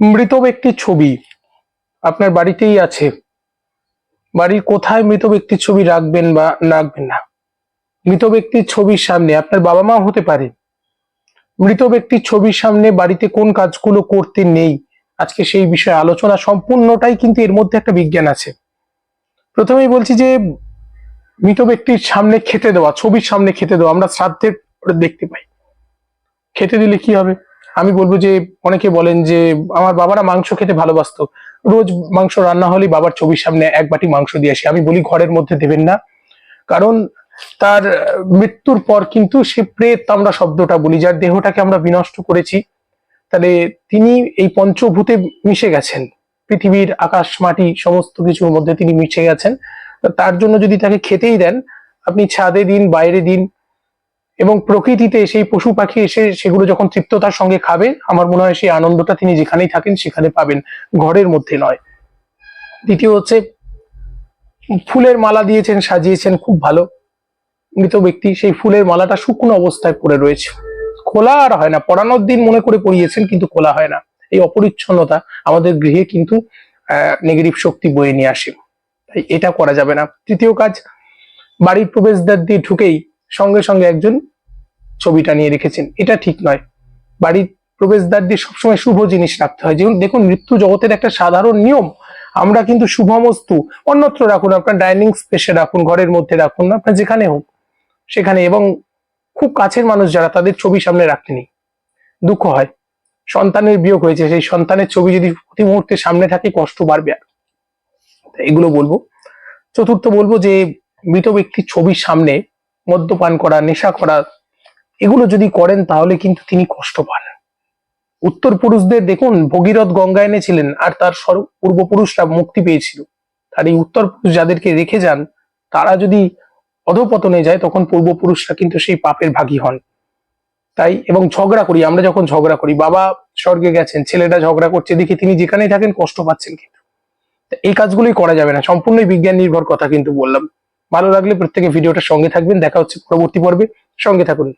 মৃত ব্যক্তির ছবি আপনার বাড়িতেই আছে। বাড়ির কোথায় মৃত ব্যক্তির ছবি রাখবেন বা রাখবেন না? মৃত ব্যক্তির ছবির সামনে আপনার বাবা মা হতে পারে। মৃত ব্যক্তির ছবির সামনে বাড়িতে কোন কাজগুলো করতে নেই? আজকে সেই বিষয়ে আলোচনা সম্পূর্ণটাই কিন্তু এর মধ্যে একটা বিজ্ঞান আছে। প্রথমেই বলছি যে, মৃত ব্যক্তির সামনে খেতে দেওয়া, ছবির সামনে খেতে দেওয়া আমরা শ্রাদ্ধের দেখতে পাই। খেতে দিলে কি হবে? আমি বলব যে অনেকে বলেন যে আমার বাবারা মাংস খেতে ভালোবাসতো। রোজ মাংস রান্না হলেই বাবার ছবির সামনে এক বাটি মাংস দিয়ে আসি। আমি বলি ঘরের মধ্যে দেবেন না। কারণ তার মৃত্যুর পর কিন্তু সে প্রেত আমরা শব্দটা বলি, যার দেহটাকে আমরা বিনষ্ট করেছি। তাহলে তিনি এই পঞ্চভূতে মিশে গেছেন। পৃথিবীর আকাশ, মাটি, সমস্ত কিছুর মধ্যে তিনি মিশে গেছেন। তার জন্য যদি তাকে খেতেই দেন, আপনি ছাদে দিন, বাইরে দিন এবং প্রকৃতিতে সেই পশু পাখি এসে সেগুলো যখন তৃপ্ততার সঙ্গে খাবে, আমার মনে হয় সেই আনন্দটা তিনি যেখানেই থাকেন সেখানে পাবেন, ঘরের মধ্যে নয়। দ্বিতীয় হচ্ছে, ফুলের মালা দিয়েছেন, সাজিয়েছেন, খুব ভালো। মৃত ব্যক্তি, সেই ফুলের মালাটা শুকনো অবস্থায় পড়ে রয়েছে। খোলা আর হয় না, পড়ানোর দিন মনে করে পড়িয়েছেন, কিন্তু খোলা হয় না। এই অপরিচ্ছন্নতা আমাদের গৃহে কিন্তু নেগেটিভ শক্তি বয়ে নিয়ে আসে। তাই এটা করা যাবে না। তৃতীয় কাজ, বাড়ির প্রবেশদ্বার দিয়ে ঢুকেই সঙ্গে সঙ্গে একজন ছবিটা নিয়ে রেখেছেন। এটা ঠিক নয়। বাড়ির প্রবেশদ্বার দিয়ে সবসময় শুভ জিনিস রাখতে হয়। যেমন দেখুন, মৃত্যু জগতের একটা সাধারণ নিয়ম। আমরা কিন্তু শুভমস্তু, অন্যত্র রাখুন। আপনার ডাইনিং স্পেসে রাখুন, ঘরের মধ্যে রাখুন আপনার যেখানে হোক, সেখানে। এবং খুব কাছের মানুষ যারা, তাদের ছবি সামনে রাখেনি দুঃখ হয়। সন্তানের বিয়োগ হয়েছে। সেই সন্তানের ছবি যদি প্রতি মুহূর্তে সামনে থাকে, কষ্ট বাড়বে আর। এগুলো বলব। চতুর্থ বলব যে, মৃত ব্যক্তির ছবির সামনে মদ্যপান করা, নেশা করা, এগুলো যদি করেন তাহলে কিন্তু তিনি কষ্ট পান। উত্তর পুরুষদের দেখুন, ভগীরথ গঙ্গা এনেছিলেন আর তার পূর্বপুরুষরা মুক্তি পেয়েছিল। আর এই উত্তর পুরুষ যাদেরকে রেখে যান, তারা যদি অধপতনে যায়, তখন পূর্বপুরুষরা কিন্তু সেই পাপের ভাগী হন। তাই, এবং ঝগড়া করি, আমরা যখন ঝগড়া করি, বাবা স্বর্গে গেছেন, ছেলেটা ঝগড়া করছে, দেখে তিনি যেখানেই থাকেন কষ্ট পাচ্ছেন কিন্তু। এই কাজগুলোই করা যাবে না, সম্পূর্ণই বিজ্ঞান নির্ভর কথা কিন্তু বললাম। ভালো লাগলে প্রত্যেকে ভিডিওটার সঙ্গে থাকবেন। দেখা হচ্ছে পরবর্তী পর্বে। সঙ্গে থাকুন।